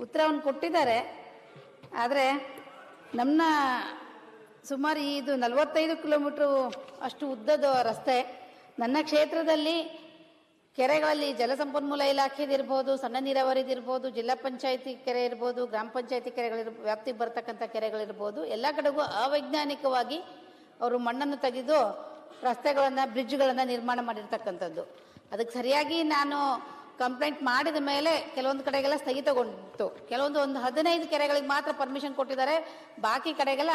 ಉತ್ತರವನ್ನು ಕೊಟ್ಟಿದ್ದಾರೆ. ಆದರೆ ನಮ್ಮ ಸುಮಾರು ಇದು ನಲವತ್ತೈದು ಕಿಲೋಮೀಟ್ರು ಅಷ್ಟು ಉದ್ದದ ರಸ್ತೆ. ನನ್ನ ಕ್ಷೇತ್ರದಲ್ಲಿ ಕೆರೆಗಳಲ್ಲಿ ಜಲಸಂಪನ್ಮೂಲ ಇಲಾಖೆದಿರ್ಬೋದು ಸಣ್ಣ ನೀರಾವರಿದಿರ್ಬೋದು ಜಿಲ್ಲಾ ಪಂಚಾಯತಿ ಕೆರೆ ಇರ್ಬೋದು, ಗ್ರಾಮ ಪಂಚಾಯತಿ ಕೆರೆಗಳಿರ್, ವ್ಯಾಪ್ತಿಗೆ ಬರ್ತಕ್ಕಂಥ ಕೆರೆಗಳಿರ್ಬೋದು ಎಲ್ಲ ಕಡೆಗೂ ಅವೈಜ್ಞಾನಿಕವಾಗಿ ಅವರು ಮಣ್ಣನ್ನು ತೆಗೆದು ರಸ್ತೆಗಳನ್ನು, ಬ್ರಿಡ್ಜ್ಗಳನ್ನು ನಿರ್ಮಾಣ ಮಾಡಿರ್ತಕ್ಕಂಥದ್ದು. ಅದಕ್ಕೆ ಸರಿಯಾಗಿ ನಾನು ಕಂಪ್ಲೇಂಟ್ ಮಾಡಿದ ಮೇಲೆ ಕೆಲವೊಂದು ಕಡೆಗೆಲ್ಲ ಸ್ಥಗಿತಗೊಂಡಿತ್ತು. ಕೆಲವೊಂದು ಒಂದು ಹದಿನೈದು ಕೆರೆಗಳಿಗೆ ಮಾತ್ರ ಪರ್ಮಿಷನ್ ಕೊಟ್ಟಿದ್ದಾರೆ. ಬಾಕಿ ಕಡೆಗೆಲ್ಲ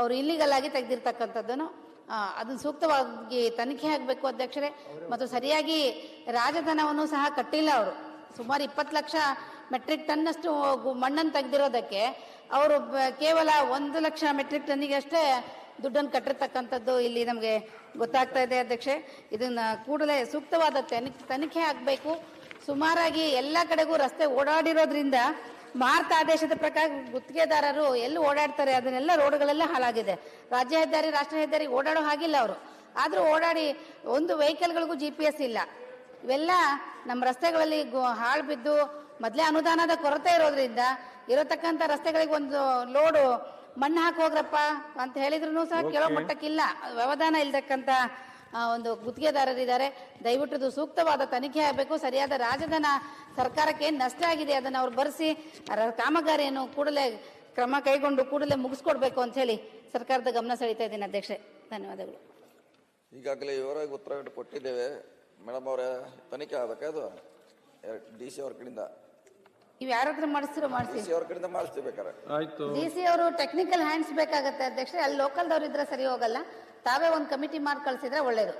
ಅವರು ಇಲ್ಲಿಗಲ್ ಆಗಿ ತೆಗೆದಿರ್ತಕ್ಕಂಥದ್ದನ್ನು ಅದನ್ನು ಸೂಕ್ತವಾಗಿ ತನಿಖೆ ಆಗಬೇಕು ಅಧ್ಯಕ್ಷರೇ. ಮತ್ತು ಸರಿಯಾಗಿ ರಾಜಧನವನ್ನು ಸಹ ಕಟ್ಟಿಲ್ಲ ಅವರು. ಸುಮಾರು ಇಪ್ಪತ್ತು ಲಕ್ಷ ಮೆಟ್ರಿಕ್ ಟನ್ನಷ್ಟು ಮಣ್ಣನ್ನು ತೆಗೆದಿರೋದಕ್ಕೆ ಅವರು ಕೇವಲ ಒಂದು ಲಕ್ಷ ಮೆಟ್ರಿಕ್ ಟನ್ನಿಗೆ ಅಷ್ಟೇ ದುಡ್ಡನ್ನು ಕಟ್ಟಿರ್ತಕ್ಕಂಥದ್ದು ಇಲ್ಲಿ ನಮಗೆ ಗೊತ್ತಾಗ್ತಾ ಇದೆ ಅಧ್ಯಕ್ಷೆ ಇದನ್ನು ಕೂಡಲೇ ಸೂಕ್ತವಾದ ತನಿಖೆ ಆಗಬೇಕು. ಸುಮಾರಾಗಿ ಎಲ್ಲ ಕಡೆಗೂ ರಸ್ತೆ ಓಡಾಡಿರೋದ್ರಿಂದ ಭಾರತ ಆದೇಶದ ಪ್ರಕಾರ ಗುತ್ತಿಗೆದಾರರು ಎಲ್ಲಿ ಓಡಾಡ್ತಾರೆ ಅದನ್ನೆಲ್ಲ ರೋಡ್ಗಳೆಲ್ಲ ಹಾಳಾಗಿದೆ. ರಾಜ್ಯ ಹೆದ್ದಾರಿ ರಾಷ್ಟ್ರ ಹೆದ್ದಾರಿ ಓಡಾಡೋ ಹಾಗಿಲ್ಲ ಅವರು. ಆದರೂ ಓಡಾಡಿ ಒಂದು ವೆಹಿಕಲ್ಗಳಿಗೂ ಜಿ ಪಿ ಎಸ್ ಇಲ್ಲ. ಇವೆಲ್ಲ ನಮ್ಮ ರಸ್ತೆಗಳಲ್ಲಿ ಹಾಳು ಬಿದ್ದು ಮೊದಲೇ ಅನುದಾನದ ಕೊರತೆ ಇರೋದ್ರಿಂದ ಇರತಕ್ಕಂಥ ರಸ್ತೆಗಳಿಗೆ ಒಂದು ಲೋಡು ಮಣ್ಣು ಹಾಕಿ ಹೋಗ್ರಪ್ಪ ಅಂತ ಹೇಳಿದ್ರು ಸಹ ಕೇಳೋ ಮಟ್ಟಕ್ಕಿಲ್ಲ. ವ್ಯವಧಾನ ಇಲ್ದಕ್ಕಂಥ ಒಂದು ಗುತ್ತಿಗೆದಾರರಿದ್ದಾರೆ. ದಯವಿಟ್ಟು ಇದು ಸೂಕ್ತವಾದ ತನಿಖೆ ಆಗಬೇಕು. ಸರಿಯಾದ ರಾಜಧನ ಸರ್ಕಾರಕ್ಕೆ ಏನು ನಷ್ಟ ಆಗಿದೆ. ಅದನ್ನು ಅವ್ರು ಬರೆಸಿ ಕಾಮಗಾರಿಯನ್ನು ಕೂಡಲೇ ಕ್ರಮ ಕೈಗೊಂಡು ಕೂಡಲೇ ಮುಗಿಸ್ಕೊಡ್ಬೇಕು ಅಂತ ಹೇಳಿ ಸರ್ಕಾರದ ಗಮನ ಸೆಳಿತಾ ಇದ್ದೀನಿ ಅಧ್ಯಕ್ಷೆ ಧನ್ಯವಾದಗಳು. ಈಗಾಗಲೇ ವಿವರವಾಗಿ ಉತ್ತರ ಕೊಟ್ಟಿದ್ದೇವೆ. ಮೇಡಮ್ ಅವರ ತನಿಖೆ ಆಗಬೇಕು ಅದು? ಡಿ ಸಿ ಅವ್ರ ಕಡೆಯಿಂದ? ನೀವು ಯಾರ ಹತ್ರ ಮಾಡಿಸ್ತಿರೋ ಡಿ ಮಾಡಿಸಿ ಸಿ ಅವ್ರ ಕಡೆಯಿಂದ ಮಾಡಿಸ್ತೀವಿ ಬೇಕಾದ್ರೆ. ಆಯ್ತು. ಡಿ ಸಿ ಅವರು ಟೆಕ್ನಿಕಲ್ ಹ್ಯಾಂಡ್ಸ್ ಬೇಕಾಗತ್ತೆ ಅಧ್ಯಕ್ಷೆ ಅಲ್ಲಿ ಲೋಕಲ್ದವ್ರು ಇದ್ರೆ ಸರಿ ಹೋಗಲ್ಲ. ತಾವೇ ಒಂದು ಕಮಿಟಿ ಮಾಡಿ ಕಳಿಸಿದ್ರೆ ಒಳ್ಳೇದು.